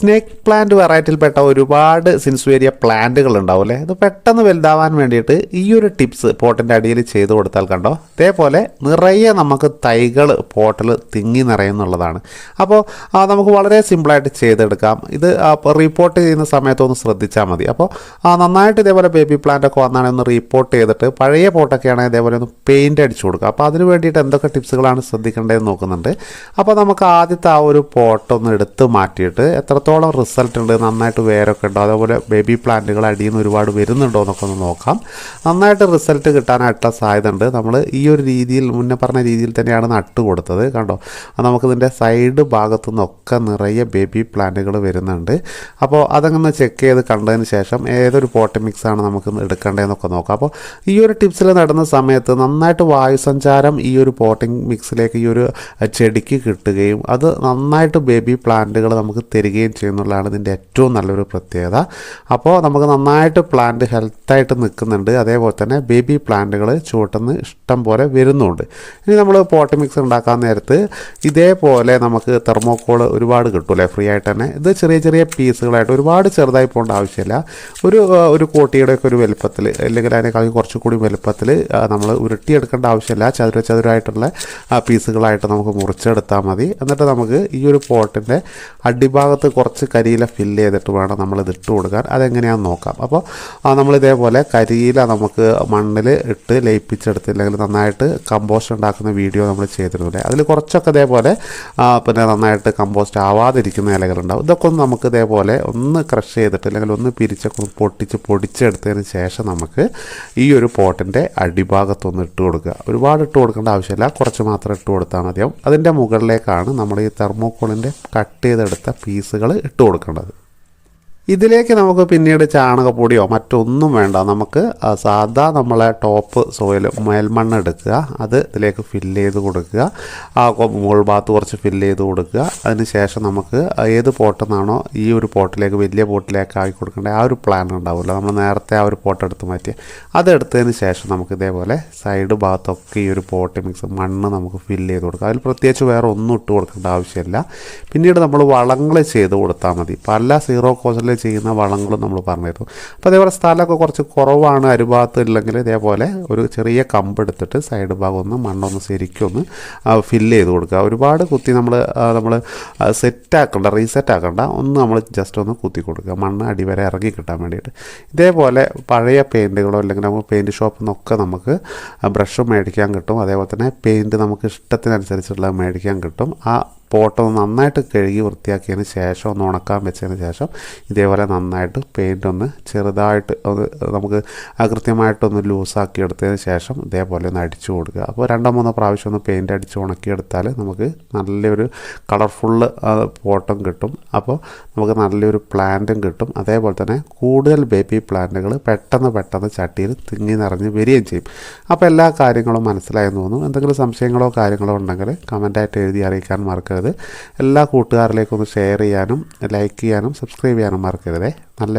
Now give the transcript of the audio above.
Snake plant വെറൈറ്റിയിൽപ്പെട്ട ഒരുപാട് സിൻസുവേരിയ പ്ലാന്റുകൾ ഉണ്ടാവും അല്ലേ? ഇത് പെട്ടെന്ന് വലുതാവാൻ വേണ്ടിയിട്ട് ഈ ഒരു ടിപ്സ് പോട്ടിന്റെ അടിയിൽ ചെയ്ത് കൊടുത്താൽ കണ്ടോ? അതേപോലെ നിറയെ നമുക്ക് തൈകൾ പോട്ടിൽ തിങ്ങി നിറയുന്നുള്ളതാണ്. അപ്പോൾ നമുക്ക് വളരെ സിമ്പിളായിട്ട് ചെയ്തെടുക്കാം. ഇത് റിപ്പോർട്ട് ചെയ്യുന്ന സമയത്തൊന്ന് ശ്രദ്ധിച്ചാൽ മതി. അപ്പോൾ നന്നായിട്ട് ഇതേപോലെ ബേബി പ്ലാന്റ് ഒക്കെ വന്നാണെങ്കിൽ ഒന്ന് റിപ്പോർട്ട് ചെയ്തിട്ട് പഴയ പോട്ടൊക്കെ ആണെങ്കിൽ ഇതേപോലെ ഒന്ന് പെയിന്റ് അടിച്ചു കൊടുക്കുക. അപ്പോൾ അതിന് വേണ്ടിയിട്ട് എന്തൊക്കെ ടിപ്സുകളാണ് ശ്രദ്ധിക്കേണ്ടതെന്ന് നോക്കുന്നുണ്ട്. അപ്പോൾ നമുക്ക് ആദ്യത്തെ ആ ഒരു പോട്ടൊന്ന് എടുത്ത് മാറ്റിയിട്ട് എത്രത്തോളം റിസൾട്ട് ഉണ്ട് നന്നായിട്ട് വേരൊക്കെ ഉണ്ടോ അതേപോലെ ബേബി പ്ലാന്റുകൾ അടിയിൽ നിന്ന് ഒരുപാട് വരുന്നുണ്ടോ എന്നൊക്കെ ഒന്ന് നോക്കാം. നന്നായിട്ട് റിസൾട്ട് കിട്ടാനായിട്ടുള്ള സാധ്യത ഉണ്ട് നമ്മൾ ഈ ഒരു രീതിയിൽ മുന്നേ പറഞ്ഞ രീതിയിൽ തന്നെയാണ് നട്ട് കൊടുത്തത്. കണ്ടോ? നമുക്കിതിന്റെ സൈഡ് ഭാഗത്തു നിന്നൊക്കെ നിറയെ ബേബി പ്ലാന്റുകൾ വരുന്നുണ്ട്. അപ്പോൾ അതങ്ങനെ ചെക്ക് ചെയ്ത് കണ്ടതിന് ശേഷം ഏതൊരു പോട്ട് ആണ് നമുക്ക് എടുക്കേണ്ടതെന്നൊക്കെ നോക്കാം. അപ്പോൾ ഈ ഒരു ടിപ്സിൽ നടന്ന സമയത്ത് നന്നായിട്ട് വായുസഞ്ചാരം ഈ ഒരു പോട്ടിംഗ് മിക്സിലേക്ക് ഈ ഒരു ചെടിക്ക് കിട്ടുകയും അത് നന്നായിട്ട് ബേബി പ്ലാന്റുകൾ നമുക്ക് തരികയും ചെയ്യുന്നുള്ളതാണ് ഇതിന്റെ ഏറ്റവും നല്ലൊരു പ്രത്യേകത. അപ്പോൾ നമുക്ക് നന്നായിട്ട് പ്ലാന്റ് ഹെൽത്തായിട്ട് നിൽക്കുന്നുണ്ട്. അതേപോലെ തന്നെ ബേബി പ്ലാന്റുകൾ ചുവട്ടുന്ന ഇഷ്ടം പോലെ വരുന്നുണ്ട്. ഇനി നമ്മൾ പോട്ട് മിക്സ് ഉണ്ടാക്കാൻ നേരത്ത് ഇതേപോലെ നമുക്ക് തെർമോക്കോൾ ഒരുപാട് കിട്ടൂലേ? ഫ്രീ ആയിട്ട് തന്നെ. ഇത് ചെറിയ ചെറിയ പീസുകളായിട്ട് ഒരുപാട് ചെറുതായി പോകേണ്ട ആവശ്യമില്ല. ഒരു ഒരു കോട്ടിയുടെ ഒക്കെ ഒരു വലുപ്പത്തിൽ അല്ലെങ്കിൽ അതിനേക്കാൾ കുറച്ചുകൂടി വലുപ്പത്തിൽ നമ്മൾ ഉരുട്ടിയെടുക്കേണ്ട ആവശ്യമില്ല. ചതുര ചതുരായിട്ടുള്ള ആ, പീസുകളായിട്ട് നമുക്ക് മുറിച്ചെടുത്താൽ മതി. എന്നിട്ട് നമുക്ക് ഈ ഒരു പോട്ടിന്റെ അടിഭാഗത്ത് കുറച്ച് കരിയില ഫില്ല് ചെയ്തിട്ട് വേണം ഇത് ഇട്ട് കൊടുക്കാൻ. അതെങ്ങനെയാണെന്ന് നോക്കാം. അപ്പോൾ നമ്മൾ ഇതേപോലെ കരിയില നമുക്ക് മണ്ണിൽ ഇട്ട് ലയിപ്പിച്ചെടുത്തില്ലെങ്കിൽ നന്നായിട്ട് കമ്പോസ്റ്റ് ഉണ്ടാക്കുന്ന വീഡിയോ നമ്മൾ ചെയ്തിരുന്നില്ലേ? അതിൽ കുറച്ചൊക്കെ ഇതേപോലെ പിന്നെ നന്നായിട്ട് കമ്പോസ്റ്റ് ആവാതിരിക്കുന്ന ഇലകളുണ്ടാവും. ഇതൊക്കെ ഒന്ന് നമുക്ക് ഇതേപോലെ ഒന്ന് ക്രഷ് ചെയ്തിട്ട് അല്ലെങ്കിൽ ഒന്ന് പിരിച്ചൊക്കെ ഒന്ന് പൊട്ടിച്ച് പൊടിച്ചെടുത്തതിന് ശേഷം നമുക്ക് ഈ ഒരു പോട്ടിന്റെ അടിഭാഗത്തൊന്ന് ഇട്ട് കൊടുക്കുക. ഒരുപാട് ഇട്ട് കൊടുക്കേണ്ട ആവശ്യമില്ല. കുറച്ച് മാത്രം ഇട്ട് കൊടുത്താൽ മതിയാവും. അതിന്റെ മുകളിലേക്കാണ് നമ്മൾ ഈ തെർമോക്കോളിന്റെ കട്ട് ചെയ്തെടുത്ത പീസുകൾ ഇട്ട് കൊടുക്കേണ്ടത്. ഇതിലേക്ക് നമുക്ക് പിന്നീട് ചാണകപ്പൊടിയോ മറ്റൊന്നും വേണ്ട. നമുക്ക് സാധാ നമ്മളെ ടോപ്പ് സോയിൽ മേൽമണ്ണ് എടുക്കുക. അത് ഇതിലേക്ക് ഫില്ല് ചെയ്ത് കൊടുക്കുക. ആ മുകൾ ഭാഗത്ത് കുറച്ച് ഫില്ല് ചെയ്ത് കൊടുക്കുക. അതിന് ശേഷം നമുക്ക് ഏത് പോട്ടിൽ നിന്നാണോ ഈ ഒരു പോട്ടിലേക്ക് വലിയ പോട്ടിലേക്ക് ആക്കി കൊടുക്കേണ്ട ആ ഒരു പ്ലാൻ ഉണ്ടാവില്ല നമ്മൾ നേരത്തെ ആ ഒരു പോട്ട് എടുത്ത് മാറ്റി. അതെടുത്തതിന് ശേഷം നമുക്ക് ഇതേപോലെ സൈഡ് ഭാഗത്തൊക്കെ ഈ ഒരു പോട്ട് മിക്സ് മണ്ണ് നമുക്ക് ഫില്ല് ചെയ്ത് കൊടുക്കുക. അതിൽ പ്രത്യേകിച്ച് വേറെ ഒന്നും ഇട്ട് കൊടുക്കേണ്ട ആവശ്യമില്ല. പിന്നീട് നമ്മൾ വളങ്ങൾ ചെയ്ത് കൊടുത്താൽ മതി. പല സീറോ കോസ്റ്റിൽ ചെയ്യുന്ന വളങ്ങളും നമ്മൾ പറഞ്ഞിരുന്നു. അപ്പോൾ അതേപോലെ സ്ഥലമൊക്കെ കുറച്ച് കുറവാണ് അരുഭാഗത്ത് ഇല്ലെങ്കിൽ ഇതേപോലെ ഒരു ചെറിയ കമ്പ് എടുത്തിട്ട് സൈഡ് ഭാഗം ഒന്ന് മണ്ണൊന്ന് ശരിക്കൊന്ന് ഫില്ല് ചെയ്ത് കൊടുക്കുക. ഒരുപാട് കുത്തി നമ്മൾ നമ്മൾ സെറ്റ് ആക്കണ്ട റീസെറ്റ് ആക്കണ്ട ഒന്ന് നമ്മൾ ജസ്റ്റ് ഒന്ന് കുത്തി കൊടുക്കുക. മണ്ണ് അടിവരെ ഇറങ്ങി കിട്ടാൻ വേണ്ടിയിട്ട്. ഇതേപോലെ പഴയ പെയിന്റുകളോ അല്ലെങ്കിൽ നമുക്ക് പെയിന്റ് ഷോപ്പിൽ നിന്നൊക്കെ നമുക്ക് ബ്രഷ് മേടിക്കാൻ കിട്ടും. അതേപോലെ തന്നെ പെയിന്റ് നമുക്ക് ഇഷ്ടത്തിനനുസരിച്ചുള്ള മേടിക്കാൻ കിട്ടും. ആ പോട്ട് ഒന്ന് നന്നായിട്ട് കഴുകി വൃത്തിയാക്കിയതിന് ശേഷം ഒന്ന് ഉണക്കാൻ വെച്ചതിന് ശേഷം ഇതേപോലെ നന്നായിട്ട് പെയിന്റ് ഒന്ന് ചെറുതായിട്ട് ഒന്ന് നമുക്ക് അകൃത്യമായിട്ടൊന്ന് കൃത്യമായിട്ടൊന്ന് ലൂസാക്കി എടുത്തതിന് ശേഷം ഇതേപോലെ ഒന്ന് അടിച്ചു കൊടുക്കുക. അപ്പോൾ രണ്ടോ മൂന്നോ പ്രാവശ്യം ഒന്ന് പെയിന്റ് അടിച്ച് ഉണക്കിയെടുത്താൽ നമുക്ക് നല്ലൊരു കളർഫുള്ള് പോട്ടും കിട്ടും. അപ്പോൾ നമുക്ക് നല്ലൊരു പ്ലാന്റും കിട്ടും. അതേപോലെ തന്നെ കൂടുതൽ ബേബി പ്ലാന്റുകൾ പെട്ടെന്ന് പെട്ടെന്ന് ചട്ടിയിൽ തിങ്ങി നിറഞ്ഞ് വരികയും ചെയ്യും. അപ്പോൾ എല്ലാ കാര്യങ്ങളും മനസ്സിലായെന്ന് തോന്നുന്നു. എന്തെങ്കിലും സംശയങ്ങളോ കാര്യങ്ങളോ ഉണ്ടെങ്കിൽ കമന്റായിട്ട് എഴുതി അറിയിക്കാൻ മറക്കരുത്. എല്ലാ കൂട്ടുകാരിലേക്കും ഒന്ന് ഷെയർ ചെയ്യാനും ലൈക്ക് ചെയ്യാനും സബ്സ്ക്രൈബ് ചെയ്യാനും മറക്കരുതേ. നല്ല